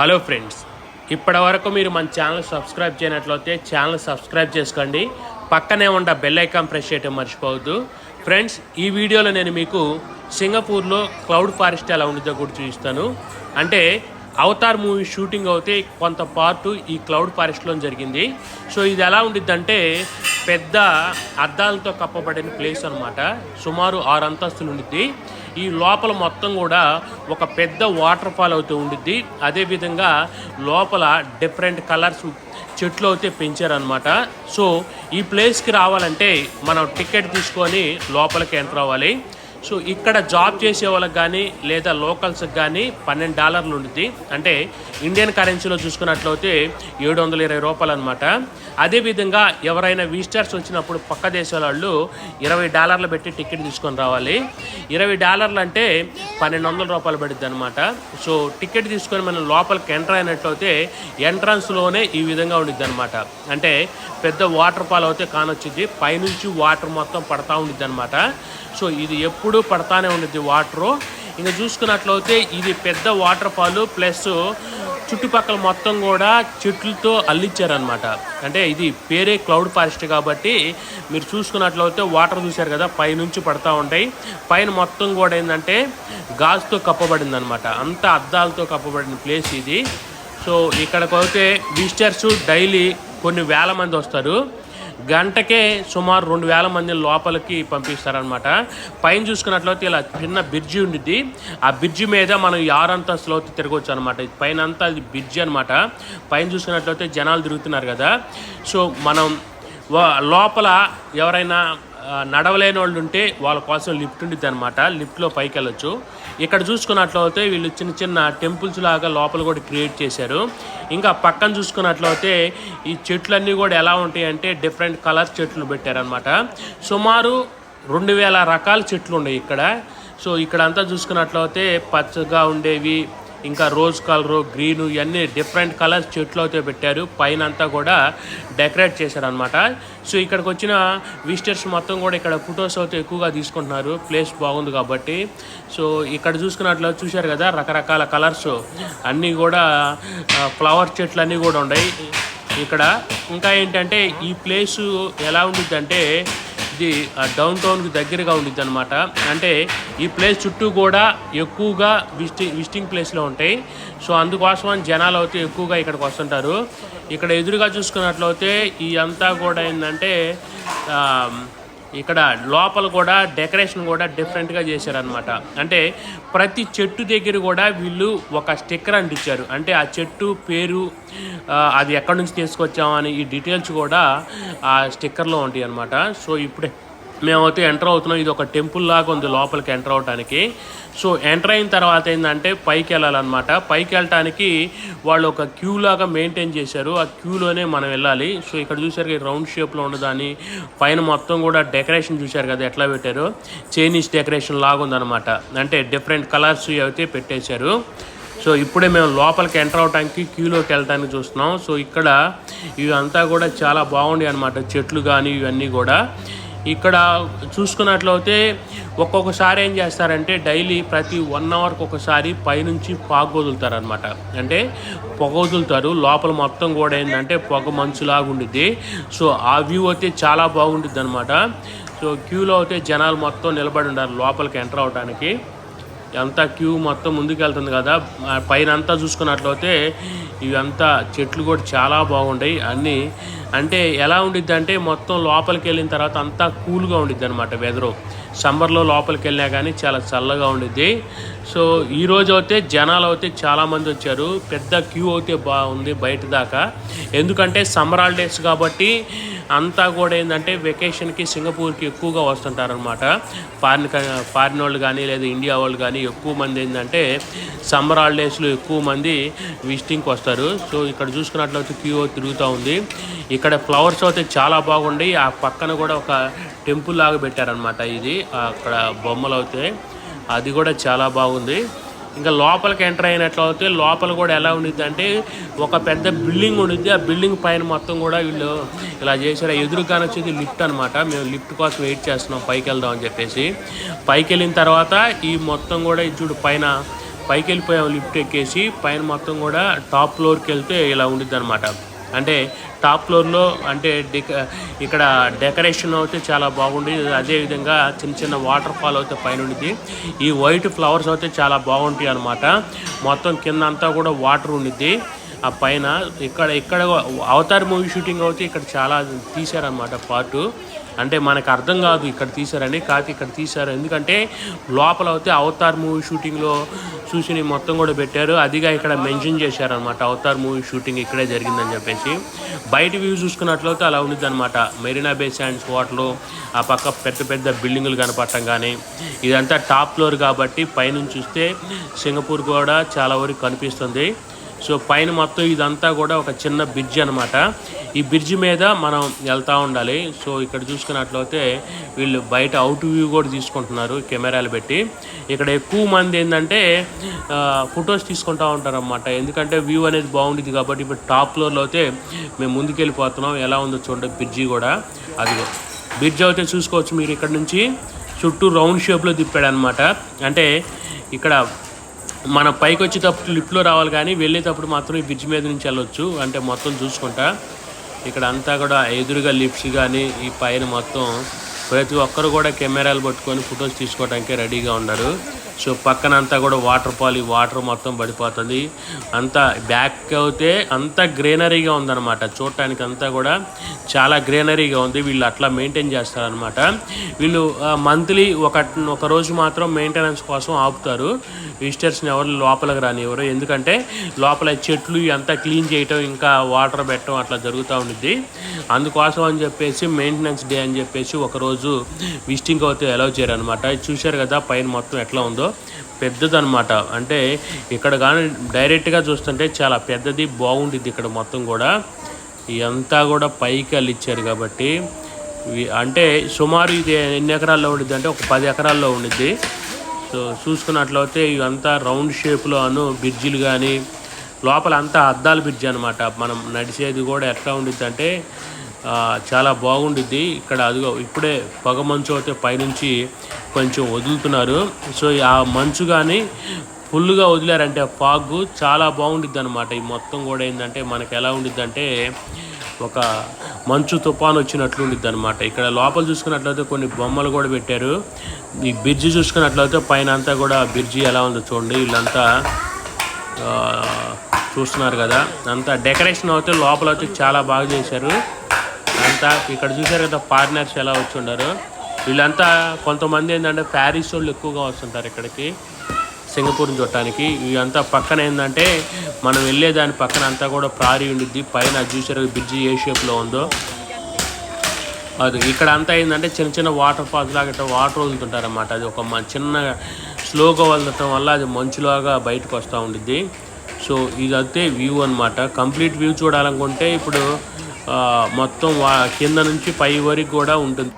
Hello friends ఇప్పటి వరకు మీరు మన ఛానల్ సబ్స్క్రైబ్ చేయనట్లయితే ఛానల్ సబ్స్క్రైబ్ చేసుకోండి. పక్కనే ఉన్న బెల్ ఐకాన్ ప్రెస్ చేయడం మర్చిపోవద్దు. ఫ్రెండ్స్ ఈ వీడియోలో నేను మీకు సింగపూర్లో క్లౌడ్ ఫారెస్ట్ ఎలా ఉంటుందో కూడా చూపిస్తాను. అంటే అవతార్ మూవీ షూటింగ్ అయితే కొంత పార్ట్ ఈ క్లౌడ్ ఫారెస్ట్లో జరిగింది. సో ఇది ఎలా ఉండిద్దంటే పెద్ద అద్దాలతో కప్పబడిన ప్లేస్ అనమాట సుమారు ఆరు అంతస్తులు ఉండిద్ది. ఈ లోపల మొత్తం కూడా ఒక పెద్ద వాటర్ ఫాల్ అవుతూ ఉండిద్ది. అదేవిధంగా లోపల డిఫరెంట్ కలర్స్ చెట్లు అయితే పెంచారనమాట సో ఈ ప్లేస్కి రావాలంటే మనం టికెట్ తీసుకొని లోపలికి ఎంటర్ అవ్వాలి. సో ఇక్కడ జాబ్ చేసే వాళ్ళకి కానీ లేదా లోకల్స్కి కానీ పన్నెండు డాలర్లు ఉంటుంది అంటే ఇండియన్ కరెన్సీలో చూసుకున్నట్లయితే ఏడు వందల ఇరవై రూపాయలు అనమాట అదేవిధంగా ఎవరైనా విజిటర్స్ వచ్చినప్పుడు పక్క దేశాల వాళ్ళు ఇరవై డాలర్లు పెట్టి టికెట్ తీసుకొని రావాలి. ఇరవై డాలర్లు అంటే పన్నెండు వందల రూపాయలు పడుద్ది అనమాట సో టికెట్ తీసుకొని మనం లోపలికి ఎంటర్ అయినట్లయితే ఎంట్రన్స్లోనే ఈ విధంగా ఉండిద్ది అనమాట అంటే పెద్ద వాటర్ ఫాల్ అయితే కానొచ్చింది పైనుంచి వాటర్ మొత్తం పడతా ఉండిద్ది అనమాట సో ఇది ఎప్పుడు పడతానే ఉండిద్ది వాటరు. ఇంకా చూసుకున్నట్లయితే ఇది పెద్ద వాటర్ ఫాల్ ప్లస్ చుట్టుపక్కల మొత్తం కూడా చెట్లతో అల్లించారనమాట అంటే ఇది పేరే క్లౌడ్ ఫారెస్ట్ కాబట్టి మీరు చూసుకున్నట్లయితే వాటర్ చూశారు కదా పైనుంచి పడతా ఉంటాయి. పైన మొత్తం కూడా ఏంటంటే గాజుతో కప్పబడింది అనమాట అంత అద్దాలతో కప్పబడిన ప్లేస్ ఇది. సో ఇక్కడికి అయితే విజిటర్స్ డైలీ కొన్ని వేల మంది వస్తారు. గంటకే సుమారు రెండు వేల మంది లోపలికి పంపిస్తారనమాట పైన చూసుకున్నట్లయితే ఇలా చిన్న బ్రిడ్జి ఉండిద్ది. ఆ బ్రిడ్జి మీద మనం యారంతా ఆరు తిరగవచ్చు అనమాట పైన అంతా అది బ్రిడ్జి అనమాట పైన చూసుకున్నట్లయితే జనాలు తిరుగుతున్నారు కదా. సో మనం వా- లోపల ఎవరైనా నడవలేని వాళ్ళు ఉంటే వాళ్ళ కోసం లిఫ్ట్ ఉండిద్ది అనమాట లిఫ్ట్లో పైకి వెళ్ళొచ్చు ఇక్కడ చూసుకున్నట్లయితే వీళ్ళు చిన్న చిన్న టెంపుల్స్ లాగా లోపల కూడా క్రియేట్ చేశారు. ఇంకా పక్కన చూసుకున్నట్లయితే ఈ చెట్లన్నీ కూడా ఎలా ఉంటాయి అంటే డిఫరెంట్ కలర్ చెట్లు పెట్టారనమాట సుమారు రెండు వేల రకాల చెట్లు ఉన్నాయి ఇక్కడ. సో ఇక్కడ అంతా చూసుకున్నట్లయితే పచ్చగా ఉండేవి ఇంకా రోజ్ కలరు గ్రీను ఇవన్నీ డిఫరెంట్ కలర్స్ చెట్లు అయితే పెట్టారు. పైన అంతా కూడా డెకరేట్ చేశారనమాట సో ఇక్కడికి వచ్చిన విజిటర్స్ మొత్తం కూడా ఇక్కడ ఫొటోస్ అయితే ఎక్కువగా తీసుకుంటున్నారు. ప్లేస్ బాగుంది కాబట్టి. సో ఇక్కడ చూసుకున్నట్లు చూశారు కదా రకరకాల కలర్స్. అన్నీ కూడా ఫ్లవర్ చెట్లు అన్నీ కూడా ఉన్నాయి. ఇక్కడ ఇంకా ఏంటంటే ఈ ప్లేసు ఎలా ఉంటుందంటే ఇది డౌన్ టౌన్కి దగ్గరగా ఉండిద్ది అనమాట అంటే ఈ ప్లేస్ చుట్టూ కూడా ఎక్కువగా విజిటి విజిటింగ్ ప్లేస్లో ఉంటాయి. సో అందుకోసం జనాలు అయితే ఎక్కువగా ఇక్కడికి వస్తుంటారు. ఇక్కడ ఎదురుగా చూసుకున్నట్లయితే ఈ అంతా కూడా ఏంటంటే ఇక్కడ లోపల కూడా డెకరేషన్ కూడా డిఫరెంట్గా చేశారనమాట అంటే ప్రతి చెట్టు దగ్గర కూడా వీళ్ళు ఒక స్టిక్కర్ అంటించారు. అంటే ఆ చెట్టు పేరు అది ఎక్కడి నుంచి తీసుకొచ్చామని ఈ డీటెయిల్స్ కూడా ఆ స్టిక్కర్లో ఉంటాయి అనమాట సో ఇప్పుడే మేమైతే ఎంటర్ అవుతున్నాం. ఇది ఒక టెంపుల్ లాగా ఉంది లోపలికి ఎంటర్ అవడానికి సో ఎంటర్ అయిన తర్వాత ఏంటంటే పైకి వెళ్ళాలన్నమాట. పైకి వెళ్ళటానికి వాళ్ళు ఒక క్యూ లాగా మెయింటైన్ చేశారు. ఆ క్యూలోనే మనం వెళ్ళాలి. సో ఇక్కడ చూసారు రౌండ్ షేప్లో ఉన్నదాన్ని. పైన మొత్తం కూడా డెకరేషన్ చూశారు కదా ఎట్లా పెట్టారు? చైనీస్ డెకరేషన్ లాగా ఉందన్నమాట. అంటే డిఫరెంట్ కలర్స్ అయితే పెట్టేశారు. సో ఇప్పుడే మేము లోపలికి ఎంటర్ అవడానికి క్యూలోకి వెళ్ళడానికి చూస్తున్నాం. సో ఇక్కడ ఇవంతా కూడా చాలా బాగుండే అనమాట చెట్లు కానీ ఇవన్నీ కూడా. ఇక్కడ చూసుకున్నట్లయితే ఒక్కొక్కసారి ఏం చేస్తారంటే డైలీ ప్రతి వన్ అవర్కి ఒకసారి పైనుంచి పాగు వదులుతారనమాట అంటే పొగ వదులుతారు. లోపల మొత్తం కూడా ఏంటంటే పొగ మంచులాగా ఉండిద్ది. సో ఆ వ్యూ అయితే చాలా బాగుండిద్ది అనమాట సో క్యూలో అయితే జనాలు మొత్తం నిలబడి ఉన్నారు లోపలికి ఎంటర్ అవడానికి అంతా క్యూ మొత్తం ముందుకెళ్తుంది కదా. పైన అంతా చూసుకున్నట్లయితే ఇవంతా చెట్లు కూడా చాలా బాగుంటాయి అన్నీ. అంటే ఎలా ఉండిద్ది అంటే మొత్తం లోపలికి వెళ్ళిన తర్వాత అంతా కూల్గా ఉండిద్ది అనమాట వెదరు. సమ్మర్లో లోపలికి వెళ్ళినా కానీ చాలా చల్లగా ఉండిద్ది. సో ఈ రోజు అయితే జనాలు అయితే చాలామంది వచ్చారు. పెద్ద క్యూ అయితే బాగుంది బయట దాకా. ఎందుకంటే సమ్మర్ హాలిడేస్ కాబట్టి అంతా కూడా ఏంటంటే వెకేషన్కి సింగపూర్కి ఎక్కువగా వస్తుంటారనమాట ఫారిన్ క- ఫారిన్ వాళ్ళు కానీ లేదా ఇండియా వాళ్ళు కానీ ఎక్కువ మంది ఏంటంటే సమ్మర్ హాలిడేస్లో ఎక్కువ మంది విజిటింగ్కి వస్తారు. సో ఇక్కడ చూసుకున్నట్లయితే క్యూ తిరుగుతూ ఉంది. ఇక్కడ ఫ్లవర్స్ అయితే చాలా బాగుండి ఆ పక్కన కూడా ఒక టెంపుల్ లాగా పెట్టారనమాట ఇది. అక్కడ బొమ్మలు అవుతాయి అది కూడా చాలా బాగుంది. ఇంకా లోపలికి ఎంటర్ అయినట్లయితే లోపల కూడా ఎలా ఉండిద్ది అంటే ఒక పెద్ద బిల్డింగ్ ఉండిద్ది. ఆ బిల్డింగ్ పైన మొత్తం కూడా వీళ్ళు ఇలా చేశారు. ఎదురుగానే వచ్చేది లిఫ్ట్ అనమాట మేము లిఫ్ట్ కోసం వెయిట్ చేస్తున్నాం. పైకి వెళ్దాం అని చెప్పేసి. పైకి వెళ్ళిన తర్వాత ఈ మొత్తం కూడా ఇది చూడు పైన పైకి వెళ్ళిపోయాం లిఫ్ట్ ఎక్కేసి. పైన మొత్తం కూడా టాప్ ఫ్లోర్కి వెళ్తే ఇలా ఉండిద్ది అనమాట అంటే టాప్ ఫ్లోర్లో అంటే డెక ఇక్కడ డెకరేషన్ అయితే చాలా బాగుంది. అదేవిధంగా చిన్న చిన్న వాటర్ ఫాల్ అయితే పైన ఉండిద్ది ఈ వైట్ ఫ్లవర్స్ అయితే చాలా బాగుంటాయి అనమాట మొత్తం కింద అంతా కూడా వాటర్ ఉండిద్ది ఆ పైన ఇక్కడ ఇక్కడ అవతార్ మూవీ షూటింగ్ అయితే ఇక్కడ చాలా తీశారనమాట పార్టు. అంటే మనకు అర్థం కాదు ఇక్కడ తీశారని కాకపోతే ఇక్కడ తీశారు. ఎందుకంటే లోపల అయితే అవతార్ మూవీ షూటింగ్లో చూసి మొత్తం కూడా పెట్టారు. అదిగా ఇక్కడ మెన్షన్ చేశారనమాట అవతార్ మూవీ షూటింగ్ ఇక్కడే జరిగిందని చెప్పేసి. బయట వ్యూ చూసుకున్నట్లయితే అలా ఉండిద్ది అనమాట మెరీనా బే శాండ్స్ హోటల్ ఆ పక్క పెద్ద పెద్ద బిల్డింగులు కనపడటం కానీ ఇదంతా టాప్ ఫ్లోర్ కాబట్టి పైనుంచి చూస్తే సింగపూర్ కూడా చాలా వరకు కనిపిస్తుంది. సో పైన మొత్తం ఇదంతా కూడా ఒక చిన్న బ్రిడ్జ్ అనమాట ఈ బ్రిడ్జ్ మీద మనం వెళ్తూ ఉండాలి. సో ఇక్కడ చూసుకున్నట్లయితే వీళ్ళు బయట అవుట్ వ్యూ కూడా తీసుకుంటున్నారు కెమెరాలు పెట్టి. ఇక్కడ ఎక్కువ మంది ఏంటంటే ఫొటోస్ తీసుకుంటూ ఉంటారన్నమాట. ఎందుకంటే వ్యూ అనేది బాగుంటుంది కాబట్టి ఇప్పుడు టాప్ ఫ్లోర్లో అయితే మేము ముందుకెళ్ళిపోతున్నాం. ఎలా ఉందో చూడండి బ్రిడ్జి కూడా. అదిగో. బ్రిడ్జ్ అయితే చూసుకోవచ్చు మీరు ఇక్కడ నుంచి. చుట్టూ రౌండ్ షేప్లో తిప్పాడు అనమాట అంటే ఇక్కడ మన పైకి వచ్చేటప్పుడు లిఫ్ట్లో రావాలి కానీ వెళ్ళేటప్పుడు మాత్రం ఈ బ్రిడ్జ్ మీద నుంచి వెళ్ళొచ్చు. అంటే మొత్తం చూసుకుంటా. ఇక్కడ అంతా కూడా ఎదురుగా లిప్స్ కానీ ఈ పైన మొత్తం ప్రతి ఒక్కరు కూడా కెమెరాలు పట్టుకొని ఫొటోస్ తీసుకోవడానికి రెడీగా ఉన్నారు. సో పక్కన అంతా కూడా వాటర్ ఫాల్ ఈ వాటర్ మొత్తం పడిపోతుంది. అంతా బ్యాక్ అయితే అంతా గ్రీనరీగా ఉందన్నమాట. చూడటానికి అంతా కూడా చాలా గ్రీనరీగా ఉంది. వీళ్ళు అట్లా మెయింటైన్ చేస్తారనమాట వీళ్ళు మంత్లీ ఒక ఒక రోజు మాత్రం మెయింటెనెన్స్ కోసం ఆపుతారు. విజిటర్స్ని ఎవరు లోపలికి రానివ్వరు. ఎందుకంటే లోపల చెట్లు అంతా క్లీన్ చేయటం ఇంకా వాటర్ పెట్టడం అట్లా జరుగుతూ ఉండిద్ది. అందుకోసం అని చెప్పేసి మెయింటెనెన్స్ డే అని చెప్పేసి ఒకరోజు విజిటింగ్ అయితే అలౌ చేయరు అనమాట చూశారు కదా పైన మొత్తం ఎట్లా ఉందో? పెద్దదన్నమాట అంటే ఇక్కడ కానీ డైరెక్ట్గా చూస్తుంటే చాలా పెద్దది బాగుండిద్ది ఇక్కడ మొత్తం కూడా. ఇదంతా కూడా పైకి ఇచ్చారు కాబట్టి అంటే సుమారు ఇది ఎన్ని ఎకరాల్లో ఉండిద్ది అంటే ఒక పది ఎకరాల్లో ఉండిద్ది. సో చూసుకున్నట్లయితే ఇవంతా రౌండ్ షేప్లో అను బ్రిడ్జిలు కానీ లోపల అంతా అద్దాల బ్రిడ్జ్ అనమాట మనం నడిచేది కూడా ఎట్లా ఉండిద్ది అంటే చాలా బాగుండిద్ది. ఇక్కడ అదిగో ఇప్పుడే పొగ మంచు అయితే పైనుంచి కొంచెం వదులుతున్నారు. సో ఆ మంచు కానీ ఫుల్గా వదిలారంటే ఫాగ్ చాలా బాగుండిద్ది అనమాట ఈ మొత్తం కూడా ఏంటంటే మనకి ఎలా ఉండిద్ది అంటే ఒక మంచు తుఫాన్ వచ్చినట్లు ఉండిద్ది అనమాట ఇక్కడ లోపల చూసుకున్నట్లయితే కొన్ని బొమ్మలు కూడా పెట్టారు. ఈ బ్రిడ్జి చూసుకున్నట్లయితే పైన అంతా కూడా బ్రిడ్జి ఎలా ఉందో చూడండి. వీళ్ళంతా ఆ, చూస్తున్నారు కదా. అంతా డెకరేషన్ అయితే లోపల అయితే చాలా బాగా చేశారు. అంతా ఇక్కడ చూశారు కదా ఫారినర్స్ ఎలా వచ్చి ఉన్నారు వీళ్ళంతా కొంతమంది ఏంటంటే ప్యారిస్ వాళ్ళు ఎక్కువగా వస్తుంటారు ఇక్కడికి సింగపూర్ని చూడటానికి. ఇవంతా పక్కన ఏంటంటే మనం వెళ్ళే దాని పక్కన అంతా కూడా ప్రారీ ఉండిద్ది. పైన చూసారు బ్రిడ్జి ఏ షేప్లో ఉందో. అది ఇక్కడ అంతా ఏంటంటే చిన్న చిన్న వాటర్ ఫాల్స్ లాగా ఇట్లా వాటర్ వదులుతుంటారు అన్నమాట అది ఒక చిన్న స్లోగా వదలటం వల్ల అది మంచులాగా బయటకు వస్తూ ఉండిద్ది. సో ఇదైతే వ్యూ అన్నమాట. కంప్లీట్ వ్యూ చూడాలనుకుంటే ఇప్పుడు మొత్తం వా కింద నుంచి పై వరకు కూడా ఉంటుంది.